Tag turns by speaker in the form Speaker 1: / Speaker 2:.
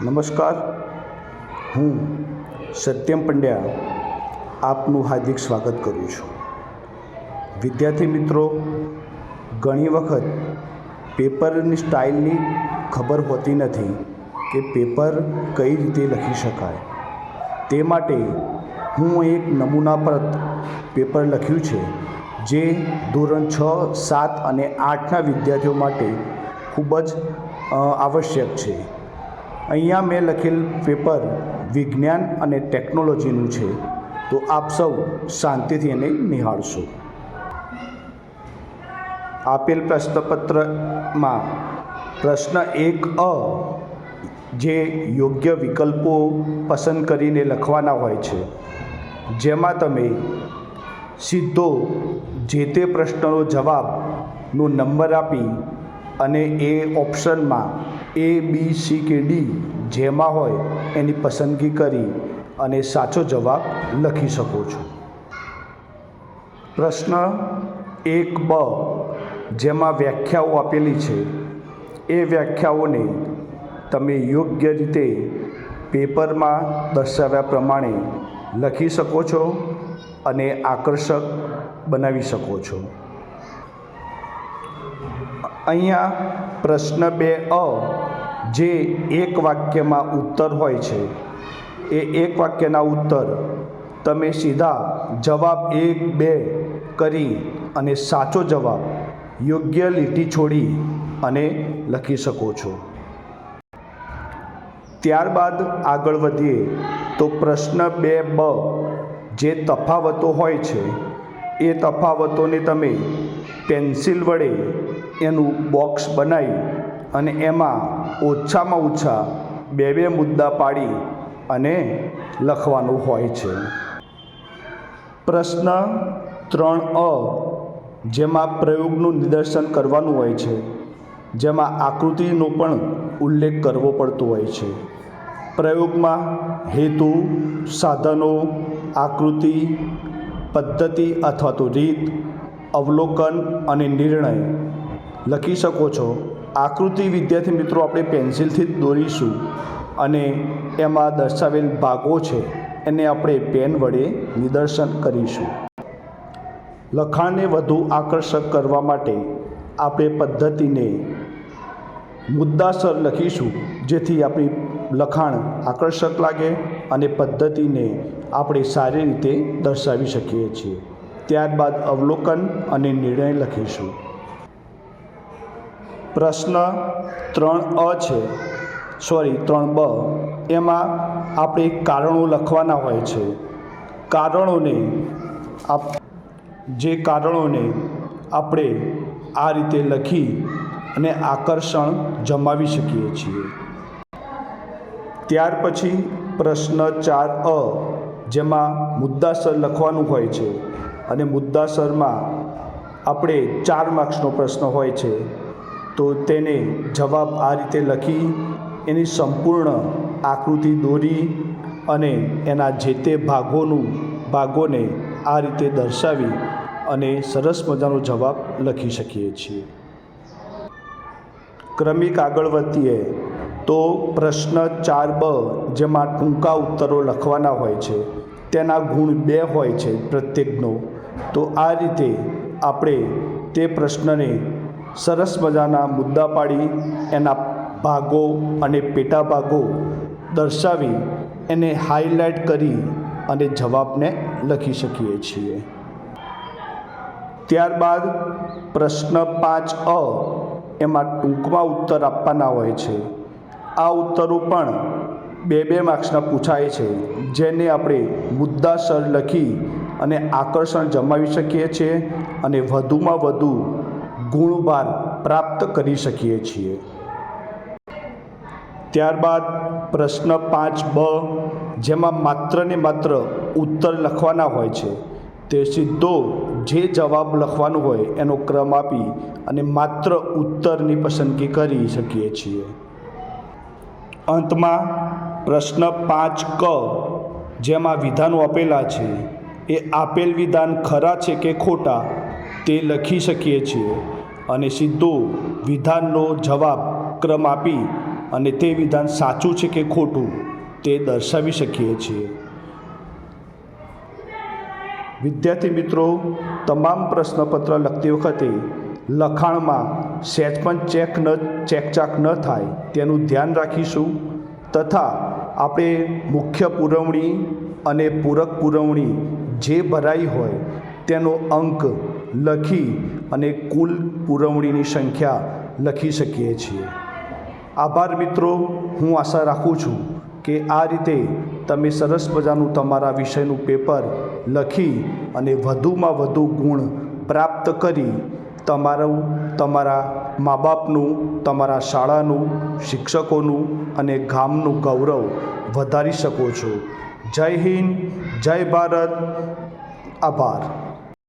Speaker 1: નમસ્કાર. હું સત્યમ પંડ્યા આપનું હાર્દિક સ્વાગત કરું છું. વિદ્યાર્થી મિત્રો, ઘણી વખત પેપરની સ્ટાઇલની ખબર હોતી નથી કે પેપર કઈ રીતે લખી શકાય. તે માટે હું એક નમૂનાપ્રત પેપર લખ્યું છે, જે ધોરણ છ, સાત અને આઠના વિદ્યાર્થીઓ માટે ખૂબ જ આવશ્યક છે. અહીંયા મેં લખેલ પેપર વિજ્ઞાન અને ટેકનોલોજીનું છે. તો આપ સૌ શાંતિથી એને નિહાળશો. આપેલ પ્રશ્નપત્રમાં પ્રશ્ન એક અ, જે યોગ્ય વિકલ્પો પસંદ કરીને લખવાના હોય છે. જેમાં તમે સીધો જે તે પ્રશ્નનો જવાબનો નંબર આપી અને એ ઓપ્શનમાં એ બી સી કે ડી જેમાં હોય એની પસંદગી કરી અને સાચો જવાબ લખી શકો છો. પ્રશ્ન એક બ જેમાં વ્યાખ્યાઓ આપેલી છે. એ વ્યાખ્યાઓને તમે યોગ્ય રીતે પેપરમાં દર્શાવ્યા પ્રમાણે લખી શકો છો અને આકર્ષક બનાવી શકો છો. અહીંયા પ્રશ્ન બે અ, જે એક વાક્યમાં ઉત્તર હોય છે. એ એક વાક્યના ઉત્તર, તમે સીધા જવાબ એક, બે કરી અને સાચો જવાબ, યોગ્ય લીટી છોડી અને લખી શકો છો. ત્યારબાદ આગળ વધીએ, તો પ્રશ્ન બે બ, જે તફાવતો હોય છે, એ તફાવતોને તમે પેન્સિલ વડે એનું બોક્સ બનાવી અને એમાં ઓછામાં ઓછા બે બે મુદ્દા પાડી અને લખવાનું હોય છે. પ્રશ્ન ત્રણ અ, જેમાં પ્રયોગનું નિદર્શન કરવાનું હોય છે, જેમાં આકૃતિનો પણ ઉલ્લેખ કરવો પડતો હોય છે. પ્રયોગમાં હેતુ, સાધનો, આકૃતિ, પદ્ધતિ અથવા તો રીત, અવલોકન અને નિર્ણય લખી શકો છો. આકૃતિ વિદ્યાર્થી મિત્રો આપણે પેન્સિલથી જ દોરીશું અને એમાં દર્શાવેલ ભાગો છે. એને આપણે પેન વડે નિદર્શન કરીશું. લખાણને વધુ આકર્ષક કરવા માટે આપણે પદ્ધતિને મુદ્દાસર લખીશું, જેથી આપણી લખાણ આકર્ષક લાગે અને પદ્ધતિને આપણે સારી રીતે દર્શાવી શકીએ છીએ. ત્યારબાદ અવલોકન અને નિર્ણય લખીશું. પ્રશ્ન ત્રણ અ છે. સોરી ત્રણ બ. એમાં આપણે કારણો લખવાના હોય છે. કારણોને આપ, જે કારણોને આપણે આ રીતે લખી અને આકર્ષણ જમાવી શકીએ છીએ. ત્યાર પછી પ્રશ્ન ચાર અ, જેમાં મુદ્દાસર લખવાનું હોય છે. અને મુદ્દાસરમાં આપણે ચાર માર્ક્સનો પ્રશ્ન હોય છે. તો તેને જવાબ આ રીતે લખી એની સંપૂર્ણ આકૃતિ દોરી અને એના જે તે ભાગોનું ભાગોને આ રીતે દર્શાવી અને સરસ મજાનો જવાબ લખી શકીએ છીએ. ક્રમિક આગળ વધીએ તો પ્રશ્ન ચાર બ જેમાં ટૂંકા ઉત્તરો લખવાના હોય છે, તેના ગુણ બે હોય છે પ્રત્યેકનો. તો આ રીતે આપણે તે પ્રશ્નને સરસ મજાના મુદ્દા પાડી, એના ભાગો અને પેટા ભાગો દર્શાવી, એને હાઇલાઇટ કરી અને જવાબને લખી શકીએ છીએ. ત્યારબાદ પ્રશ્ન પાંચ અ એમાં ટૂંકમાં ઉત્તર આપવાના હોય છે. આ ઉત્તરો પણ બે બે માર્ક્સના પૂછાય છે, જેને આપણે મુદ્દાસર લખી અને આકર્ષણ જમાવી શકીએ છીએ અને વધુમાં વધુ ગુણભાર પ્રાપ્ત કરી શકીએ છીએ. ત્યારબાદ પ્રશ્ન પાંચ બ, જેમાં માત્ર ને માત્ર ઉત્તર લખવાના હોય છે, તે સીધો જે જવાબ લખવાનો હોય એનો ક્રમ આપી અને માત્ર ઉત્તરની પસંદગી કરી શકીએ છીએ. અંતમાં પ્રશ્ન પાંચ ક, જેમાં વિધાનો આપેલા છે, એ આપેલ વિધાન ખરા છે કે ખોટા, તે લખી શકીએ છીએ. અને સીધો વિધાનનો જવાબ ક્રમ આપી અને તે વિધાન સાચું છે કે ખોટું તે દર્શાવી શકીએ છીએ. વિદ્યાર્થી મિત્રો, તમામ પ્રશ્નપત્ર લખતી વખતે લખાણમાં સહેજ પણ ચેક ન, ચેકચાક ન થાય તેનું ધ્યાન રાખીશું. તથા આપણે મુખ્ય પુરવણી અને પૂરક પુરવણી જે ભરાઈ હોય તેનો અંક લખી અને કુલ પુરવણીની સંખ્યા લખી શકીએ છીએ. આભાર મિત્રો, હું આશા રાખું છું કે આ રીતે તમે સરસ મજાનું તમારા વિષયનું પેપર લખી અને વધુમાં વધુ ગુણ પ્રાપ્ત કરી તમારું, તમારા મા બાપનું તમારા શાળાનું, શિક્ષકોનું અને ગામનું ગૌરવ વધારી શકો છો. જય હિન્દ, જય ભારત. આભાર.